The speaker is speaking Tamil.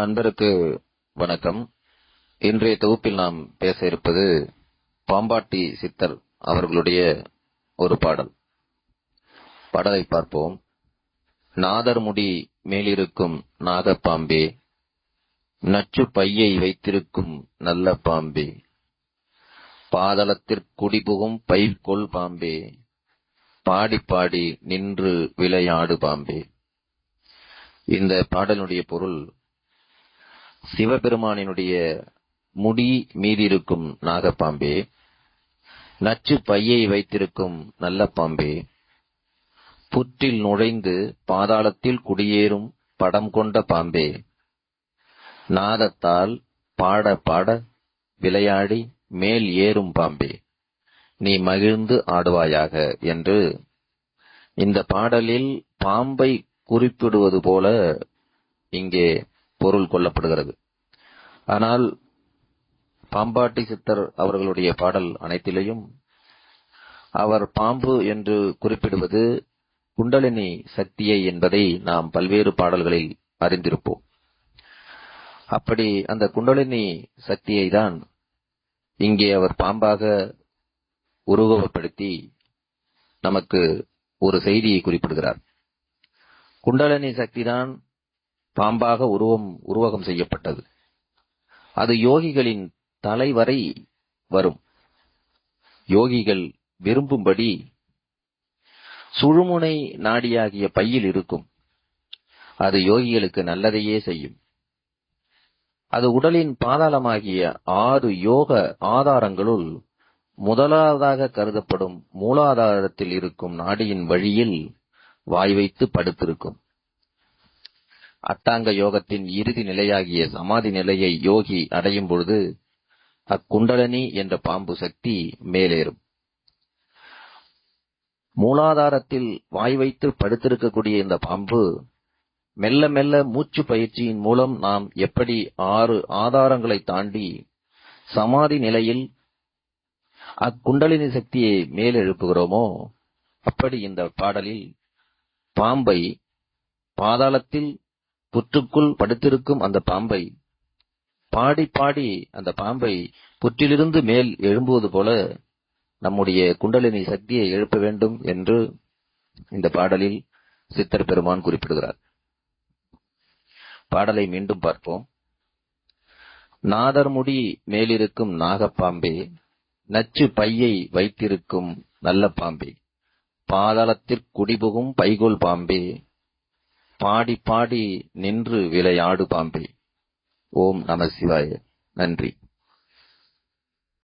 அன்பருக்கு வணக்கம். இன்றைய தொகுப்பில் நாம் பேச இருப்பது பாம்பாட்டி சித்தர் அவர்களுடைய ஒரு பாடல். பாடலை பார்ப்போம். நாதர்முடி மேலிருக்கும் நாகப்பாம்பே நச்சு பையை வைத்திருக்கும் நல்ல பாம்பே பாதளத்திற்குடிபுகும் பைர்கொள் பாம்பே பாடி பாடி நின்று விளையாடு பாம்பே. இந்த பாடலுடைய பொருள் சிவபெருமானினுடைய முடி மீதிருக்கும் நாகப்பாம்பே நச்சு பையை வைத்திருக்கும் நல்ல பாம்பே புற்றில் நுழைந்து பாதாளத்தில் குடியேறும் படம் கொண்ட பாம்பே நாதத்தால் பாட பாட விளையாடி மேல் ஏறும் பாம்பே நீ மகிழ்ந்து ஆடுவாயாக என்று இந்த பாடலில் பாம்பை குறிப்பிடுவது போல இங்கே பொருள் கொள்ளப்படுகிறது ஆனால் பாம்பாட்டி சித்தர் அவர்களுடைய பாடல் அனைத்திலையும் அவர் பாம்பு என்று குறிப்பிடுவது குண்டலினி சக்தியை என்பதை நாம் பல்வேறு பாடல்களில் அறிந்திருப்போம். அப்படி அந்த குண்டலினி சக்தியை தான் இங்கே அவர் பாம்பாக உருவகப்படுத்தி நமக்கு ஒரு செய்தியை குறிப்பிடுகிறார். குண்டலினி சக்திதான் பாம்பாக உருவம் உருவகம் செய்யப்பட்டது. அது யோகிகளின் தலைவரை வரும். யோகிகள் விரும்பும்படி சுழுமுனை நாடியாகிய பையில் இருக்கும். அது யோகிகளுக்கு நல்லதையே செய்யும். அது உடலின் பாதாளமாகிய ஆறு யோக ஆதாரங்களுள் முதலாவதாக கருதப்படும் மூலாதாரத்தில் இருக்கும் நாடியின் வழியில் வாய் வைத்து படுத்திருக்கும். அட்டாங்க யோகத்தின் இறுதி நிலையாகிய சமாதி நிலையை யோகி அடையும் பொழுது அக்குண்டலனி என்ற பாம்பு சக்தி மேலேறும். மூலாதாரத்தில் வாய் வைத்து படுத்திருக்கக்கூடிய இந்த பாம்பு மெல்ல மெல்ல மூச்சு பயிற்சியின் மூலம் நாம் எப்படி ஆறு ஆதாரங்களை தாண்டி சமாதி நிலையில் அக்குண்டலினி சக்தியை மேலெழுப்புகிறோமோ அப்படி இந்த பாடலில் பாம்பை பாதாளத்தில் புற்றுக்குள் படுத்திருக்கும் அந்த பாம்பை பாடி பாடி அந்த பாம்பை புற்றிலிருந்து மேல் எழும்புவது போல நம்முடைய குண்டலினி சக்தியை எழுப்ப வேண்டும் என்று இந்த பாடலில் சித்தர் பெருமான் குறிப்பிடுகிறார். பாடலை மீண்டும் பார்ப்போம். நாதர்முடி மேலிருக்கும் நாகப்பாம்பே நச்சு பையை வைத்திருக்கும் நல்ல பாம்பே பாதாளத்திற்குடிபுகும் பைகோல் பாம்பே பாடி பாடி நின்று விளையாடு பாம்பே. ஓம் நம சிவாய. நன்றி.